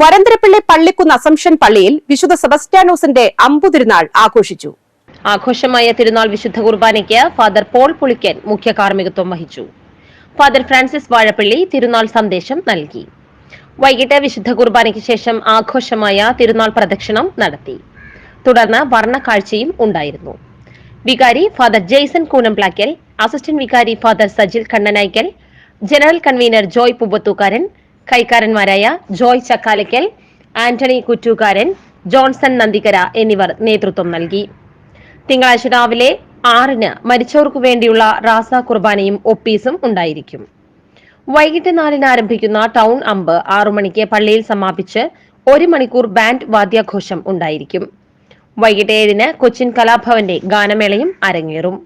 Varandarappilly Pallikkunnu assumption പള്ളിയിൽ വിശുദ്ധ സെബസ്റ്റ്യാനോസിന്റെ അമ്പുതിരുനാൾ ആഘോഷിച്ചു. ആഘോഷമായ തിരുനാൾ വിശുദ്ധ കുർബാനയ്ക്ക് ഫാദർ പോൾ പുളിക്കൻ മുഖ്യ കാർമ്മികത്വം വഹിച്ചു. ഫാദർ ഫ്രാൻസിസ് വാഴപ്പള്ളി തിരുനാൾ സന്ദേശം നൽകി. വൈകിട്ട് വിശുദ്ധ കുർബാനയ്ക്ക് ശേഷം ആഘോഷമായ തിരുനാൾ പ്രദക്ഷിണം നടത്തി. തുടർന്ന് വർണക്കാഴ്ചയും ഉണ്ടായിരുന്നു. വികാരി ഫാദർ ജെയ്സൺ കൂനംപ്ലാക്കൽ അസിസ്റ്റന്റ് വികാരി father Sajil Kannanaykkal general convener Joy Pubathookkaran കൈക്കാരന്മാരായ Joy Chakkalakkal Antony Kuttookkaran Johnson നന്ദികര എന്നിവർ നേതൃത്വം നൽകി. തിങ്കളാഴ്ച രാവിലെ ആറിന് മരിച്ചവർക്കു വേണ്ടിയുള്ള റാസ കുർബാനയും ഒപ്പീസും ഉണ്ടായിരിക്കും. വൈകിട്ട് നാലിന് ആരംഭിക്കുന്ന ടൗൺ അമ്പ് ആറു മണിക്ക് പള്ളിയിൽ സമാപിച്ച് ഒരു മണിക്കൂർ ബാൻഡ് വാദ്യാഘോഷം ഉണ്ടായിരിക്കും. വൈകിട്ട് ഏഴിന് കൊച്ചിൻ കലാഭവന്റെ ഗാനമേളയും അരങ്ങേറും.